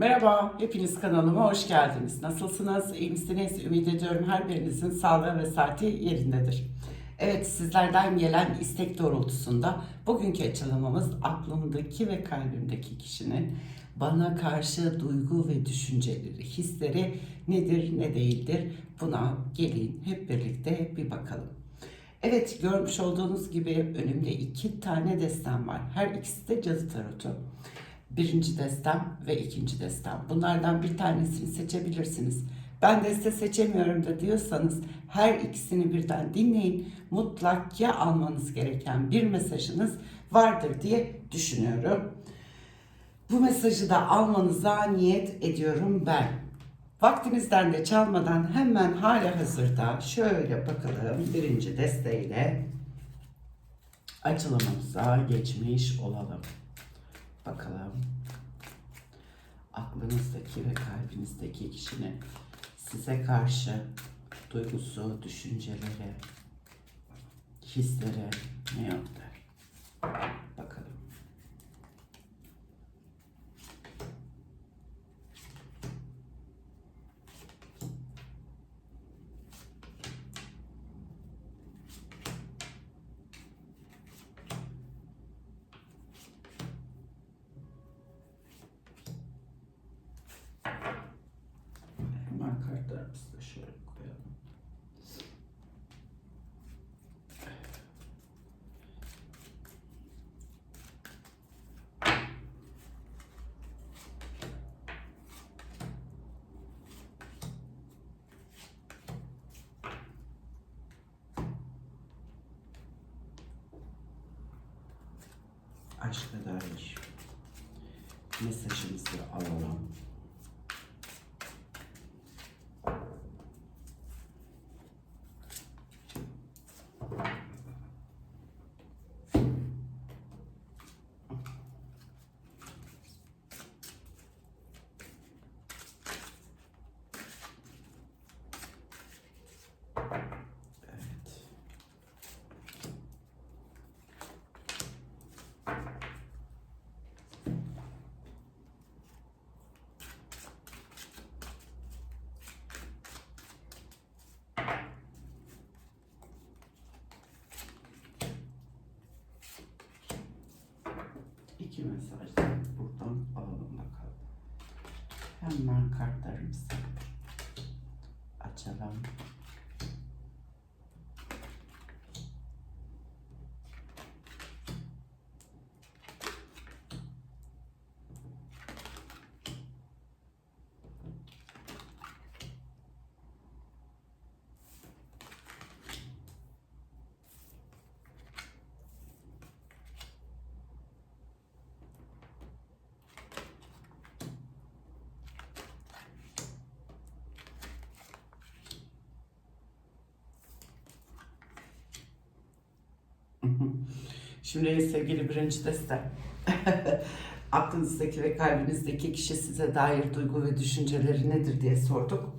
Merhaba, hepiniz kanalıma hoş geldiniz. Nasılsınız, iyi misiniz? Ümit ediyorum her birinizin sağlığı ve saati yerindedir. Evet, sizlerden gelen istek doğrultusunda bugünkü açılımımız aklımdaki ve kalbimdeki kişinin bana karşı duygu ve düşünceleri, hisleri nedir, ne değildir? Buna gelin hep birlikte bir bakalım. Evet, görmüş olduğunuz gibi önümde iki tane destem var. Her ikisi de cadı tarotu birinci destem ve ikinci destem. Bunlardan bir tanesini seçebilirsiniz. Ben deste seçemiyorum da diyorsanız her ikisini birden dinleyin. Mutlaka almanız gereken bir mesajınız vardır diye düşünüyorum. Bu mesajı da almanıza niyet ediyorum ben. Vaktimizden de çalmadan hemen hala hazırda şöyle bakalım birinci desteğiyle açılımımıza geçmiş olalım. Bakalım aklınızdaki ve kalbinizdeki kişinin size karşı duygusu, düşünceleri, hisleri ne yaptı? Bakalım. Hemen kartlarımızı da şöyle koyalım. Aşka dair mesajımızı alalım. Evet. İki mesaj da buradan alalım bakalım. Hemen kartlarımızı açalım. Şimdi sevgili birinci deste. Aklınızdaki ve kalbinizdeki kişi size dair duygu ve düşünceleri nedir diye sorduk.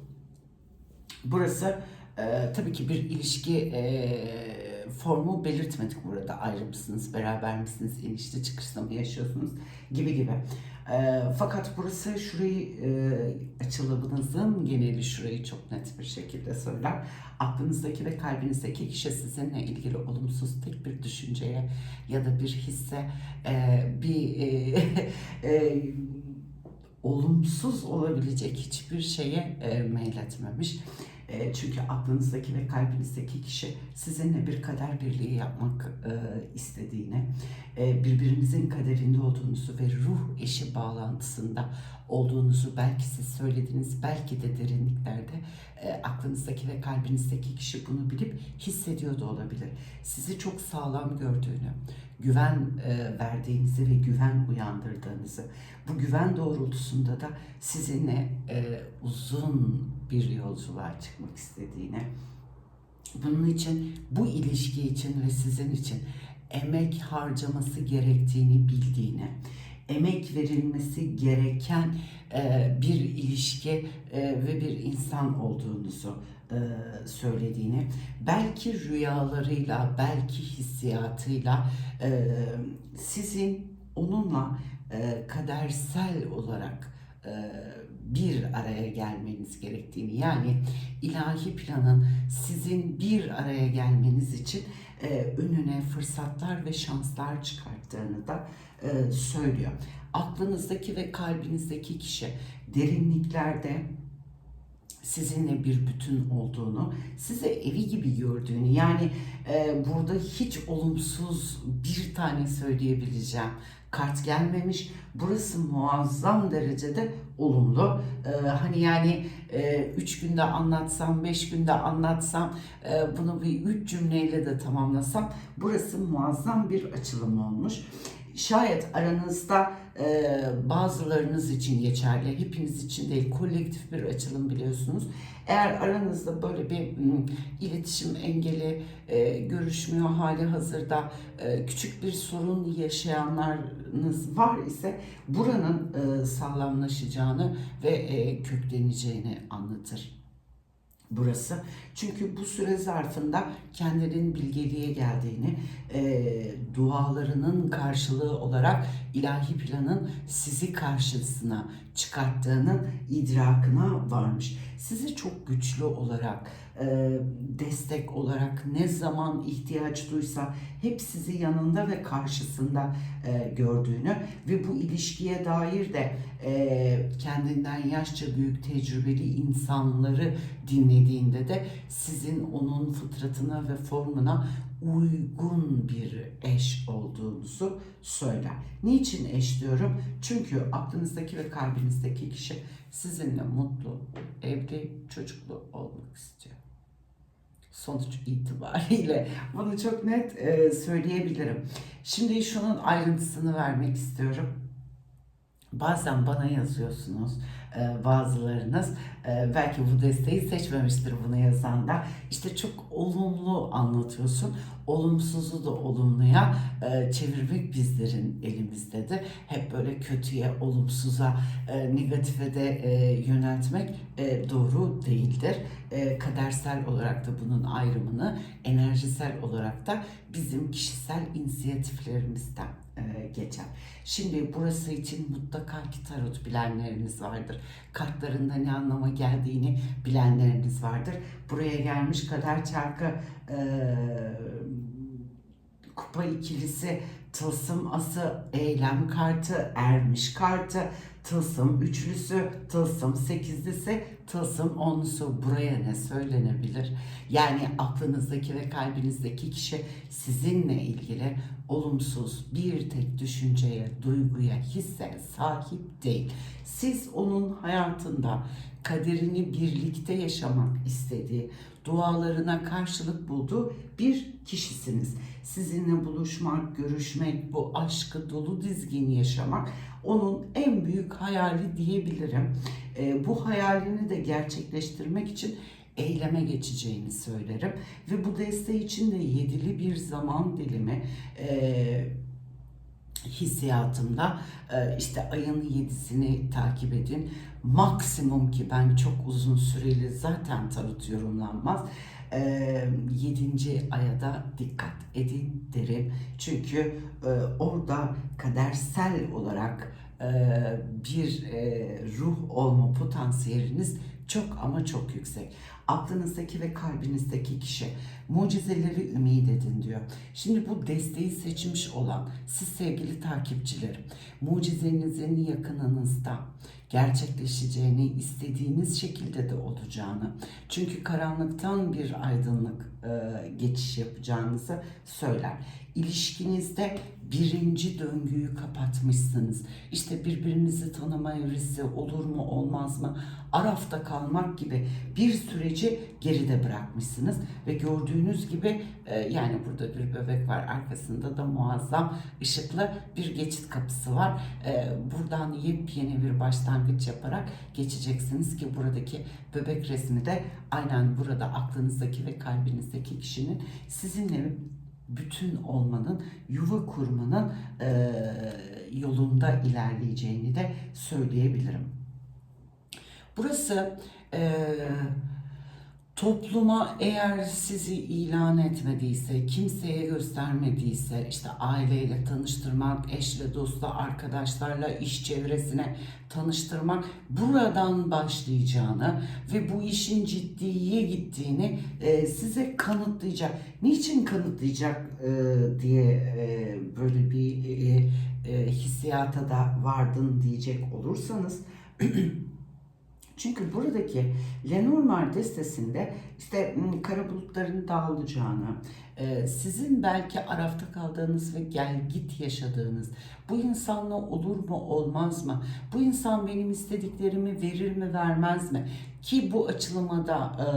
Burası e, tabii ki bir ilişki e, formu belirtmedik burada. Ayrı mısınız, beraber misiniz, inişli çıkışta mı yaşıyorsunuz gibi gibi. E, fakat burası şurayı e, açılımınızın geneli şurayı çok net bir şekilde söyler. Aklınızdaki ve kalbinizdeki kişi sizinle ilgili olumsuz tek bir düşünceye ya da bir hisse e, bir e, e, olumsuz olabilecek hiçbir şeye e, meyletmemiş. E, çünkü aklınızdaki ve kalbinizdeki kişi sizinle bir kader birliği yapmak e, istediğini, e, birbirinizin kaderinde olduğunuzu ve ruh eşi bağlantısında olduğunuzu belki siz söylediniz, belki de derinliklerde e, aklınızdaki ve kalbinizdeki kişi bunu bilip hissediyor da olabilir. Sizi çok sağlam gördüğünü, güven e, verdiğinizi ve güven uyandırdığınızı, bu güven doğrultusunda da sizinle e, uzun bir yolculuğa çıkmak istediğini, bunun için bu ilişki için ve sizin için emek harcaması gerektiğini bildiğini, emek verilmesi gereken e, bir ilişki e, ve bir insan olduğunuzu e, söylediğini, belki rüyalarıyla, belki hissiyatıyla e, sizin onunla e, kadersel olarak e, bir araya gelmeniz gerektiğini yani ilahi planın sizin bir araya gelmeniz için e, önüne fırsatlar ve şanslar çıkarttığını da e, söylüyor. Aklınızdaki ve kalbinizdeki kişi derinliklerde sizinle bir bütün olduğunu, size evi gibi gördüğünü yani e, burada hiç olumsuz bir tane söyleyebileceğim kart gelmemiş. Burası muazzam derecede olumlu. E, hani yani e, üç günde anlatsam, beş günde anlatsam, e, bunu bir üç cümleyle de tamamlasam burası muazzam bir açılım olmuş. Şayet aranızda e, bazılarınız için geçerli, hepiniz için değil, kolektif bir açılım biliyorsunuz. Eğer aranızda böyle bir m, iletişim engeli, e, görüşmüyor hali hazırda e, küçük bir sorun yaşayanlarınız var ise buranın e, sağlamlaşacağını ve e, kökleneceğini anlatır burası. Çünkü bu süre zarfında kendinin bilgeliğe geldiğini, e, dualarının karşılığı olarak ilahi planın sizi karşısına çıkarttığının idrakına varmış. Sizi çok güçlü olarak, e, destek olarak ne zaman ihtiyaç duysa hep sizi yanında ve karşısında e, gördüğünü ve bu ilişkiye dair de e, kendinden yaşça büyük tecrübeli insanları dinlediğinde de sizin onun fıtratına ve formuna uygun bir eş olduğunuzu söyler. Niçin eş diyorum? Çünkü aklınızdaki ve kalbinizdeki kişi sizinle mutlu, evli, çocuklu olmak istiyor. Sonuç itibariyle bunu çok net e, söyleyebilirim. Şimdi şunun ayrıntısını vermek istiyorum. Bazen bana yazıyorsunuz bazılarınız. E, belki bu desteği seçmemiştir bunu yazan da. İşte çok olumlu anlatıyorsun. Olumsuzu da olumluya e, çevirmek bizlerin elimizdedir. Hep böyle kötüye olumsuza negatife de yöneltmek doğru değildir. Kadersel olarak da bunun ayrımını enerjisel olarak da bizim kişisel inisiyatiflerimizden geçer. Şimdi burası için mutlaka ki tarot bilenleriniz vardır. Kartlarında ne anlama geldiğini bilenleriniz vardır. Buraya gelmiş kader çarkı e, kupa ikilisi, tılsım ası, eylem kartı, ermiş kartı, tılsım üçlüsü, tılsım sekizlisi, tılsım onlusu buraya ne söylenebilir? Yani aklınızdaki ve kalbinizdeki kişi sizinle ilgili olumsuz bir tek düşünceye, duyguya, hisse sahip değil. Siz onun hayatında kaderini birlikte yaşamak istediği, dualarına karşılık bulduğu bir kişisiniz. Sizinle buluşmak, görüşmek, bu aşkı dolu dizgin yaşamak onun en büyük hayali diyebilirim. E, bu hayalini de gerçekleştirmek için eyleme geçeceğini söylerim. Ve bu desteği için de yedili bir zaman dilimi e, hissiyatımda e, işte ayın yedisini takip edin. Maksimum ki ben çok uzun süreli zaten tarot yorumlanmaz. E, yedinci aya da dikkat edin derim. Çünkü e, orada kadersel olarak e, bir e, ruh olma potansiyeliniz çok ama çok yüksek. Aklınızdaki ve kalbinizdeki kişi mucizeleri ümit edin diyor. Şimdi bu desteği seçmiş olan siz sevgili takipçilerim, mucizenizin yakınınızda gerçekleşeceğini, istediğiniz şekilde de olacağını, çünkü karanlıktan bir aydınlık e, geçiş yapacağınızı söyler. İlişkinizde birinci döngüyü kapatmışsınız. İşte birbirinizi tanıma evresi olur mu olmaz mı? Arafta kalmak gibi bir süreci geride bırakmışsınız ve gördüğünüz gibi yani burada bir bebek var arkasında da muazzam ışıklı bir geçit kapısı var. E, buradan yepyeni bir başlangıç yaparak geçeceksiniz ki buradaki bebek resmi de aynen burada aklınızdaki ve kalbinizdeki kişinin sizinle bütün olmanın, yuva kurmanın e, yolunda ilerleyeceğini de söyleyebilirim. Burası e, Topluma eğer sizi ilan etmediyse, kimseye göstermediyse, işte aileyle tanıştırmak, eşle, dostla, arkadaşlarla, iş çevresine tanıştırmak buradan başlayacağını ve bu işin ciddiye gittiğini e, size kanıtlayacak. Niçin kanıtlayacak e, diye e, böyle bir e, e, hissiyata da vardın diyecek olursanız Çünkü buradaki Lenormand destesinde işte m, kara bulutların dağılacağını, e, sizin belki arafta kaldığınız ve gel git yaşadığınız, bu insanla olur mu olmaz mı, bu insan benim istediklerimi verir mi vermez mi? Ki bu açılımada e,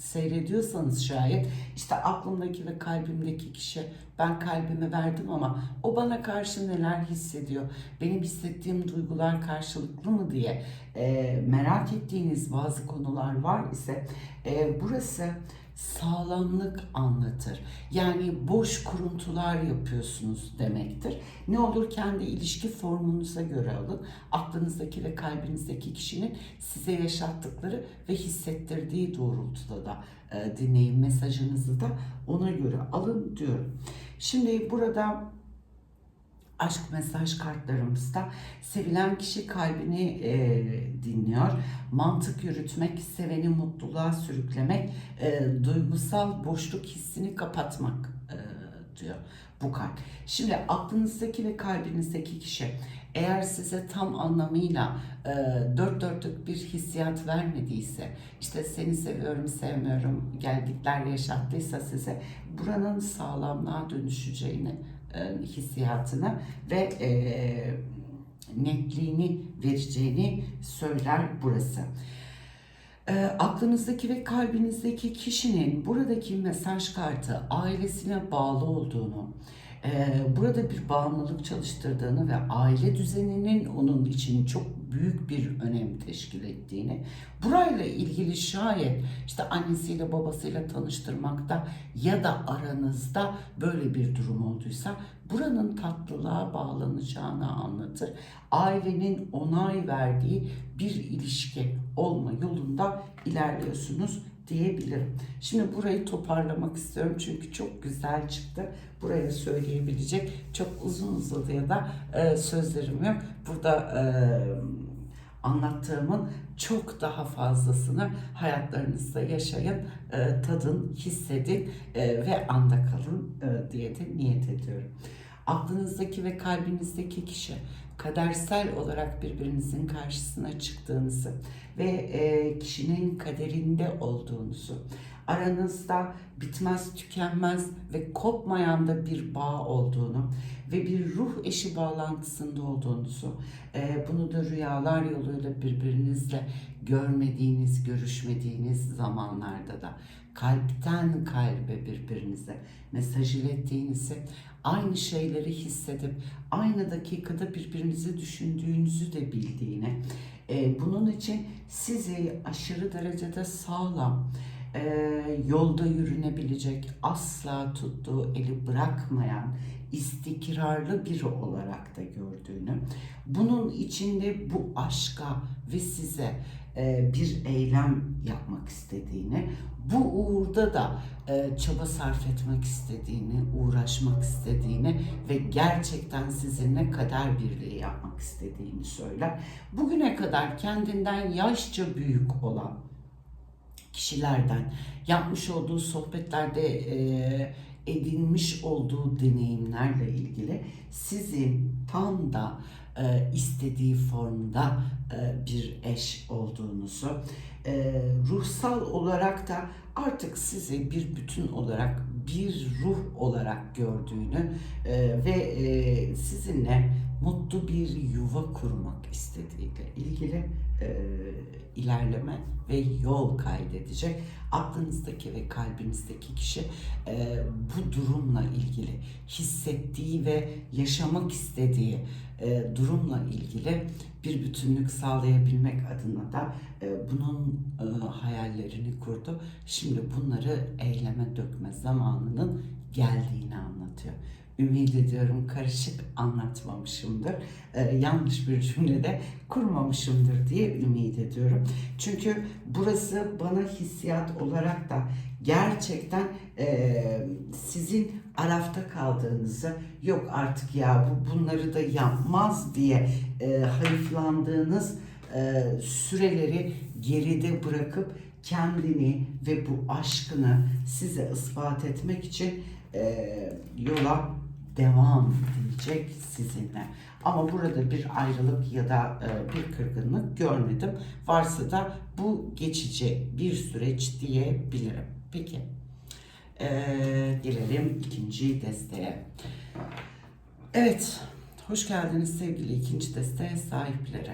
seyrediyorsanız şayet işte aklımdaki ve kalbimdeki kişi ben kalbimi verdim ama o bana karşı neler hissediyor benim hissettiğim duygular karşılıklı mı diye e, merak ettiğiniz bazı konular var ise e, burası sağlamlık anlatır. Yani boş kuruntular yapıyorsunuz demektir. Ne olur kendi ilişki formunuza göre alın. Aklınızdaki ve kalbinizdeki kişinin size yaşattıkları ve hissettirdiği doğrultuda da e, dinleyin mesajınızı da ona göre alın diyorum. Şimdi burada aşk mesaj kartlarımızda sevilen kişi kalbini e, dinliyor. Mantık yürütmek, seveni mutluluğa sürüklemek, e, duygusal boşluk hissini kapatmak e, diyor bu kart. Şimdi aklınızdaki ve kalbinizdeki kişi eğer size tam anlamıyla e, dört dörtlük bir hissiyat vermediyse, işte seni seviyorum, sevmiyorum, gelgitler yaşattıysa size buranın sağlamlığa dönüşeceğini e, hissiyatını ve e, netliğini vereceğini söyler burası. E, aklınızdaki ve kalbinizdeki kişinin buradaki mesaj kartı ailesine bağlı olduğunu, burada bir bağımlılık çalıştırdığını ve aile düzeninin onun için çok büyük bir önem teşkil ettiğini, burayla ilgili şayet işte annesiyle babasıyla tanıştırmakta ya da aranızda böyle bir durum olduysa buranın tatlılığa bağlanacağını anlatır. Ailenin onay verdiği bir ilişki olma yolunda ilerliyorsunuz diyebilirim. Şimdi burayı toparlamak istiyorum çünkü çok güzel çıktı. Buraya söyleyebilecek çok uzun uzadıya da e, sözlerim yok. Burada e, anlattığımın çok daha fazlasını hayatlarınızda yaşayın, e, tadın, hissedin e, ve anda kalın e, diye de niyet ediyorum. Aklınızdaki ve kalbinizdeki kişi kadersel olarak birbirinizin karşısına çıktığınızı ve kişinin kaderinde olduğunuzu, aranızda bitmez, tükenmez ve kopmayan da bir bağ olduğunu ve bir ruh eşi bağlantısında olduğunuzu, e, bunu da rüyalar yoluyla birbirinizle görmediğiniz, görüşmediğiniz zamanlarda da kalpten kalbe birbirinize mesaj ilettiğinizi, aynı şeyleri hissedip aynı dakikada birbirinizi düşündüğünüzü de bildiğini, e, bunun için sizi aşırı derecede sağlam, e, yolda yürünebilecek, asla tuttuğu eli bırakmayan, istikrarlı biri olarak da gördüğünü, bunun içinde bu aşka ve size e, bir eylem yapmak istediğini, bu uğurda da e, çaba sarf etmek istediğini, uğraşmak istediğini ve gerçekten sizinle kader birliği yapmak istediğini söyler. Bugüne kadar kendinden yaşça büyük olan kişilerden yapmış olduğu sohbetlerde e, edinmiş olduğu deneyimlerle ilgili sizin tam da e, istediği formda e, bir eş olduğunuzu, e, ruhsal olarak da artık sizi bir bütün olarak bir ruh olarak gördüğünü e, ve e, sizinle mutlu bir yuva kurmak istediğiyle ilgili e, ilerleme ve yol kaydedecek. Aklınızdaki ve kalbinizdeki kişi e, bu durumla ilgili hissettiği ve yaşamak istediği e, durumla ilgili bir bütünlük sağlayabilmek adına da e, bunun e, hayallerini kurdu. Şimdi bunları eyleme dökme zamanının geldiğini anlatıyor. Ümit ediyorum karışık anlatmamışımdır. Ee, yanlış bir cümlede kurmamışımdır diye ümit ediyorum. Çünkü burası bana hissiyat olarak da gerçekten e, sizin arafta kaldığınızı yok artık ya bu bunları da yapmaz diye e, hayıflandığınız e, süreleri geride bırakıp kendini ve bu aşkını size ispat etmek için e, yola devam edecek sizinle. Ama burada bir ayrılık ya da e, bir kırgınlık görmedim. Varsa da bu geçici bir süreç diyebilirim. Peki. E, gelelim ikinci desteğe. Evet. Hoş geldiniz sevgili ikinci desteğe sahipleri.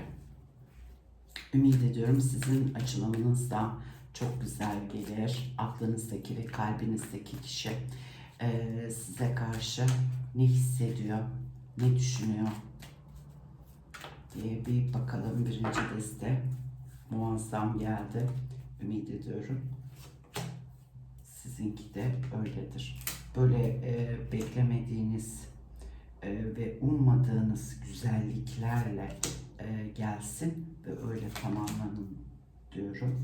Ümit ediyorum sizin açılımınız da çok güzel gelir. Aklınızdaki ve kalbinizdeki kişi eee, size karşı ne hissediyor, ne düşünüyor diye bir bakalım. Birinci deste muazzam geldi. Ümit ediyorum. Sizinki de öyledir. Böyle eee, beklemediğiniz eee, ve ummadığınız güzelliklerle eee, gelsin ve öyle tamamlanın diyorum.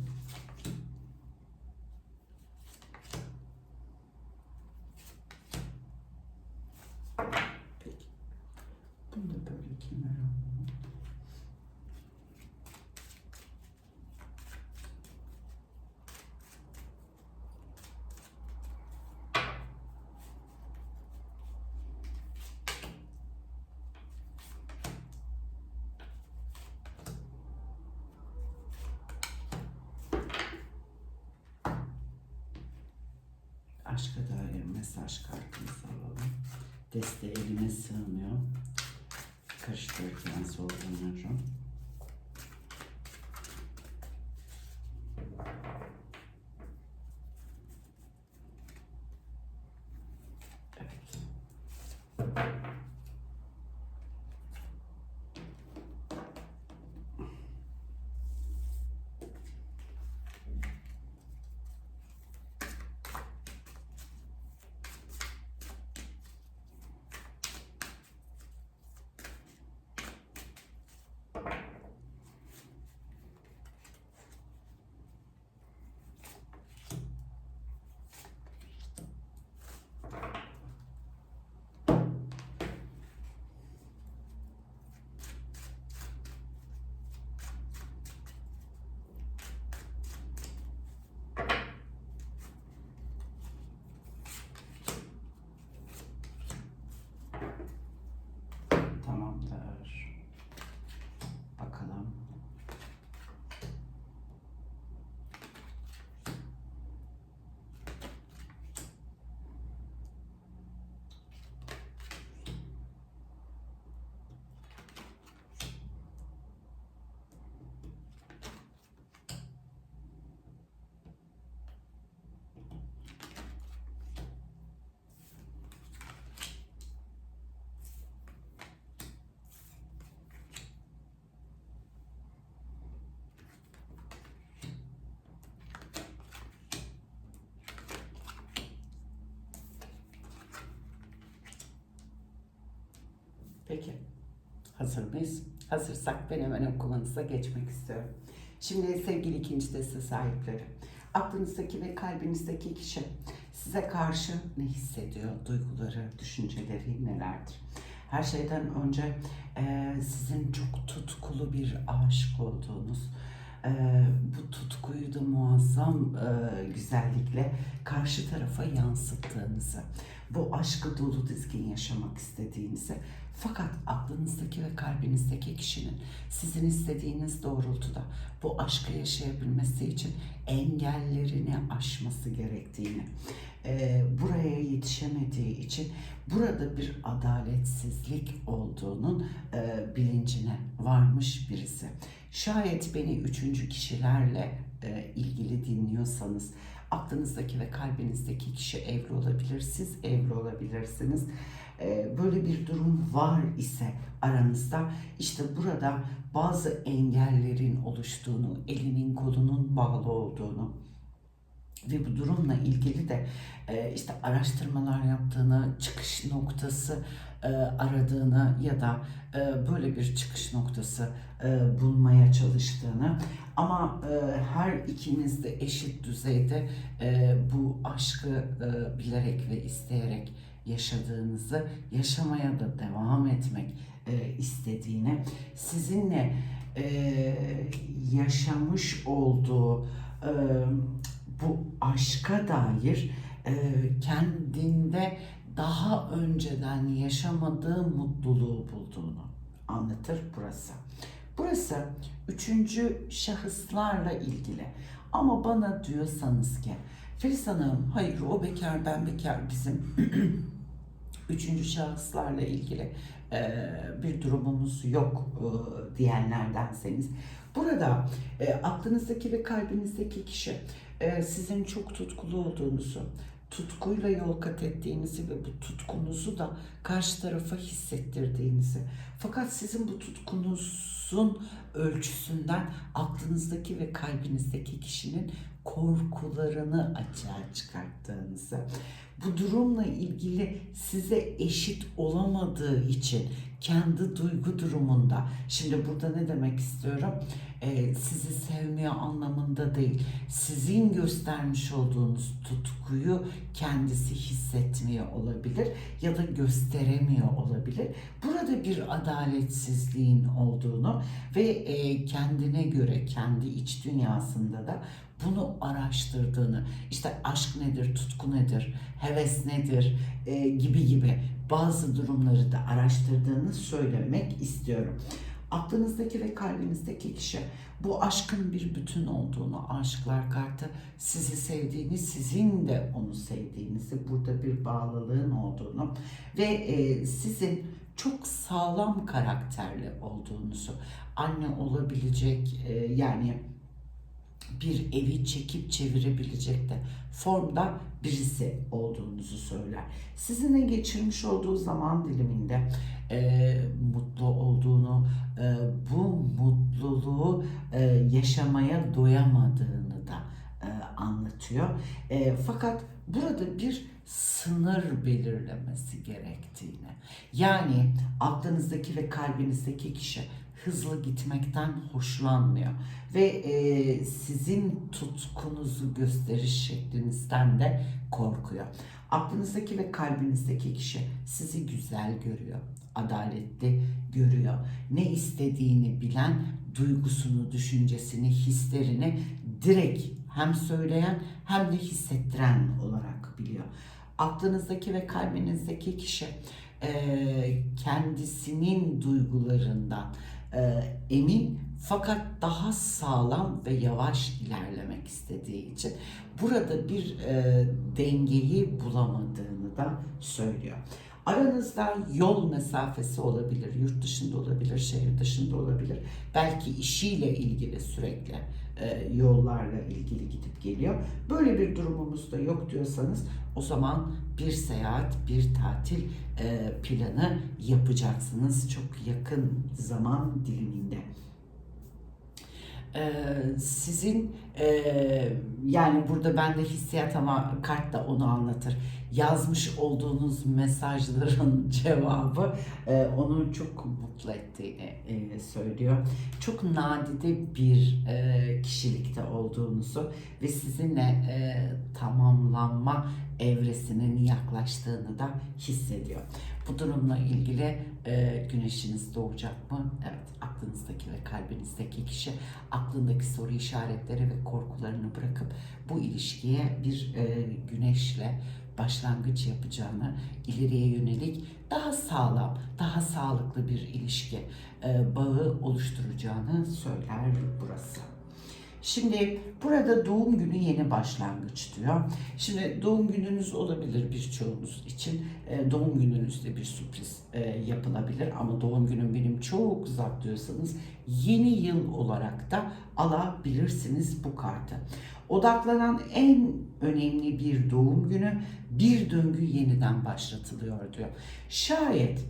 Peki. Bunu da böyle kenara alalım. Aşka dair mesaj kartımızı alalım. Deste elime sığmıyor. Karıştırırken zorlanıyorum. Evet. Tamamdır. Bakalım. Peki. Hazır mıyız? Hazırsak ben hemen okumanıza geçmek istiyorum. Şimdi sevgili ikinci deste sahipleri. Aklınızdaki ve kalbinizdeki kişi size karşı ne hissediyor? Duyguları, düşünceleri nelerdir? Her şeyden önce e, sizin çok tutkulu bir aşık olduğunuz, e, bu tutkuyu da muazzam e, güzellikle karşı tarafa yansıttığınızı, bu aşkı dolu dizgin yaşamak istediğinizi fakat aklınızdaki ve kalbinizdeki kişinin sizin istediğiniz doğrultuda bu aşkı yaşayabilmesi için engellerini aşması gerektiğini, e, buraya yetişemediği için burada bir adaletsizlik olduğunun e, bilincine varmış birisi. Şayet beni üçüncü kişilerle e, ilgili dinliyorsanız aklınızdaki ve kalbinizdeki kişi evli olabilir, siz evli olabilirsiniz. E, böyle bir durum var ise aranızda işte burada bazı engellerin oluştuğunu, elinin kolunun bağlı olduğunu, ve bu durumla ilgili de e, işte araştırmalar yaptığını, çıkış noktası e, aradığını ya da e, böyle bir çıkış noktası bulmaya çalıştığını. Ama her ikiniz de eşit düzeyde bu aşkı bilerek ve isteyerek yaşadığınızı, yaşamaya da devam etmek e, istediğini, sizinle e, yaşamış olduğu e, bu aşka dair e, kendinde daha önceden yaşamadığı mutluluğu bulduğunu anlatır burası. Burası üçüncü şahıslarla ilgili. Ama bana diyorsanız ki Filiz Hanım hayır o bekar ben bekar bizim üçüncü şahıslarla ilgili e, bir durumumuz yok e, diyenlerdenseniz burada e, aklınızdaki ve kalbinizdeki kişi e, sizin çok tutkulu olduğunuzu, tutkuyla yol kat ettiğinizi ve bu tutkunuzu da karşı tarafa hissettirdiğinizi. Fakat sizin bu tutkunuzun ölçüsünden aklınızdaki ve kalbinizdeki kişinin korkularını açığa çıkarttığınızı, bu durumla ilgili size eşit olamadığı için kendi duygu durumunda, şimdi burada ne demek istiyorum? Ee, sizi sevmiyor anlamında değil, sizin göstermiş olduğunuz tutkuyu kendisi hissetmiyor olabilir ya da gösteremiyor olabilir. Burada bir adaletsizliğin olduğunu ve e, kendine göre, kendi iç dünyasında da bunu araştırdığını, işte aşk nedir, tutku nedir, heves nedir e, gibi gibi bazı durumları da araştırdığını söylemek istiyorum. Aklınızdaki ve kalbinizdeki kişi bu aşkın bir bütün olduğunu, aşklar kartı sizi sevdiğini, sizin de onu sevdiğinizi, burada bir bağlılığın olduğunu ve e, sizin çok sağlam karakterli olduğunuzu, anne olabilecek e, yani bir evi çekip çevirebilecek de formda birisi olduğunuzu söyler. Sizinle geçirmiş olduğu zaman diliminde e, mutlu olduğunu, e, bu mutluluğu e, yaşamaya doyamadığını da e, anlatıyor. E, fakat burada bir sınır belirlemesi gerektiğini. Yani aklınızdaki ve kalbinizdeki kişi hızlı gitmekten hoşlanmıyor ve e, sizin tutkunuzu gösteriş şeklinizden de korkuyor. Aklınızdaki ve kalbinizdeki kişi sizi güzel görüyor, adaletli görüyor. Ne istediğini bilen duygusunu, düşüncesini, hislerini direkt hem söyleyen hem de hissettiren olarak biliyor. Aklınızdaki ve kalbinizdeki kişi e, kendisinin duygularından e, emin fakat daha sağlam ve yavaş ilerlemek istediği için burada bir e, dengeyi bulamadığını da söylüyor. Aranızda yol mesafesi olabilir, yurt dışında olabilir, şehir dışında olabilir. Belki işiyle ilgili sürekli yollarla ilgili gidip geliyor. Böyle bir durumumuz da yok diyorsanız o zaman bir seyahat, bir tatil e, planı yapacaksınız çok yakın zaman diliminde. Ee, sizin e, yani burada bende hissiyat ama kart da onu anlatır. Yazmış olduğunuz mesajların cevabı e, onu çok mutlu ettiğini e, söylüyor. Çok nadide bir e, kişilikte olduğunuzu ve sizinle e, tamamlanma evresinin yaklaştığını da hissediyor. Bu durumla ilgili e, güneşiniz doğacak mı? Evet, aklınızdaki ve kalbinizdeki kişi aklındaki soru işaretleri ve korkularını bırakıp bu ilişkiye bir e, güneşle başlangıç yapacağını, ileriye yönelik daha sağlam, daha sağlıklı bir ilişki e, bağı oluşturacağını söyler burası. Şimdi burada doğum günü yeni başlangıç diyor. Şimdi doğum gününüz olabilir birçoğunuz için. E, doğum gününüzde bir sürpriz e, yapılabilir ama doğum günüm benim çok uzak diyorsanız yeni yıl olarak da alabilirsiniz bu kartı. Odaklanan en önemli bir doğum günü bir döngü yeniden başlatılıyor diyor. Şayet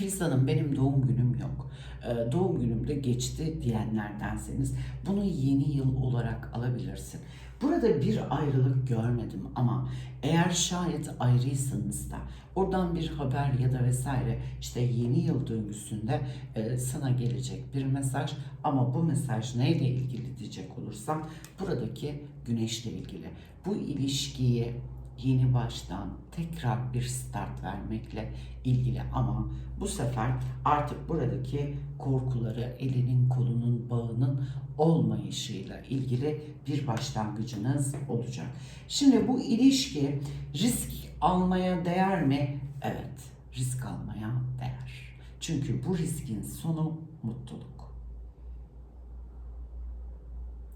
Filiz Hanım benim doğum günüm yok. Ee, doğum günüm de geçti diyenlerdenseniz bunu yeni yıl olarak alabilirsin. Burada bir ayrılık görmedim ama eğer şayet ayrıysanız da oradan bir haber ya da vesaire işte yeni yıl döngüsünde e, sana gelecek bir mesaj ama bu mesaj neyle ilgili diyecek olursam buradaki güneşle ilgili. Bu ilişkiyi yeni baştan tekrar bir start vermekle ilgili ama bu sefer artık buradaki korkuları elinin kolunun bağının olmayışıyla ilgili bir başlangıcınız olacak. Şimdi bu ilişki risk almaya değer mi? Evet, risk almaya değer. Çünkü bu riskin sonu mutluluk.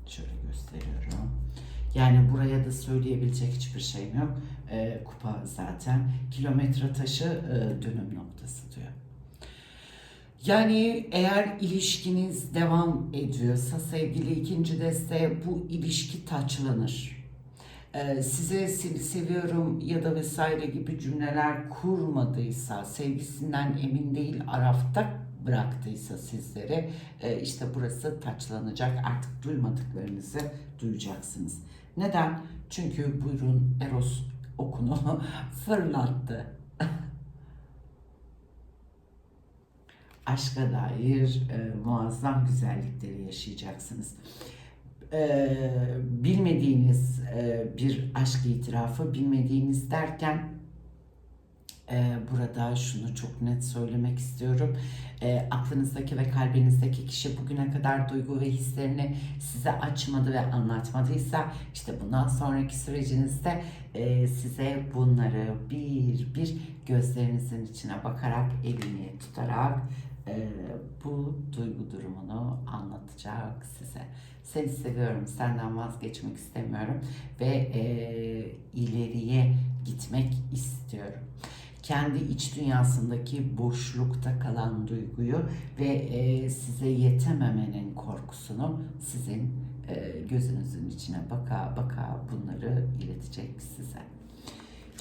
Şöyle gösteriyorum. Yani buraya da söyleyebilecek hiçbir şeyim yok. Ee, kupa zaten kilometre taşı e, dönüm noktası diyor. Yani eğer ilişkiniz devam ediyorsa sevgili ikinci deste bu ilişki taçlanır. Ee, size seviyorum ya da vesaire gibi cümleler kurmadıysa, sevgisinden emin değil arafta bıraktıysa sizlere e, işte burası taçlanacak. Artık duymadıklarınızı duyacaksınız. Neden? Çünkü buyurun Eros okunu fırlattı. Aşka dair e, muazzam güzellikleri yaşayacaksınız. E, bilmediğiniz e, bir aşk itirafı, bilmediğiniz derken e, burada şunu çok net söylemek istiyorum. E, aklınızdaki ve kalbinizdeki kişi bugüne kadar duygu ve hislerini size açmadı ve anlatmadıysa işte bundan sonraki sürecinizde e, size bunları bir bir gözlerinizin içine bakarak elini tutarak e, bu duygu durumunu anlatacak size. Seni seviyorum, senden vazgeçmek istemiyorum ve e, ileriye gitmek istiyorum kendi iç dünyasındaki boşlukta kalan duyguyu ve e, size yetememenin korkusunu sizin e, gözünüzün içine baka baka bunları iletecek size.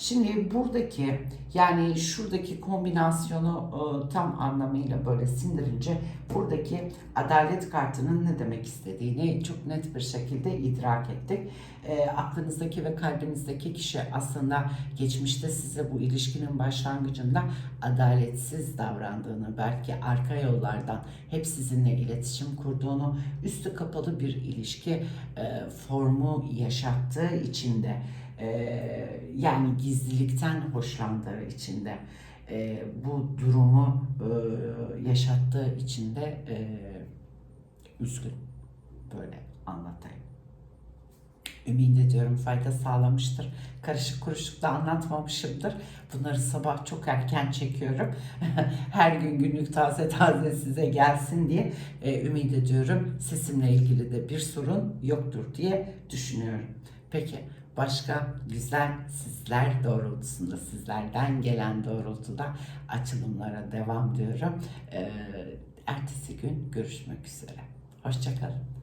Şimdi buradaki yani şuradaki kombinasyonu e, tam anlamıyla böyle sindirince buradaki adalet kartının ne demek istediğini çok net bir şekilde idrak ettik. E, aklınızdaki ve kalbinizdeki kişi aslında geçmişte size bu ilişkinin başlangıcında adaletsiz davrandığını, belki arka yollardan hep sizinle iletişim kurduğunu, üstü kapalı bir ilişki e, formu yaşattığı için de ee, yani gizlilikten hoşlandığı için de e, bu durumu e, yaşattığı için de e, üzgün böyle anlatayım. Ümit ediyorum fayda sağlamıştır. Karışık kuruşuk da anlatmamışımdır. Bunları sabah çok erken çekiyorum. Her gün günlük taze taze size gelsin diye e, ümit ediyorum. Sesimle ilgili de bir sorun yoktur diye düşünüyorum. Peki başka güzel sizler doğrultusunda, sizlerden gelen doğrultuda açılımlara devam diyorum. Ee, ertesi gün görüşmek üzere. Hoşçakalın.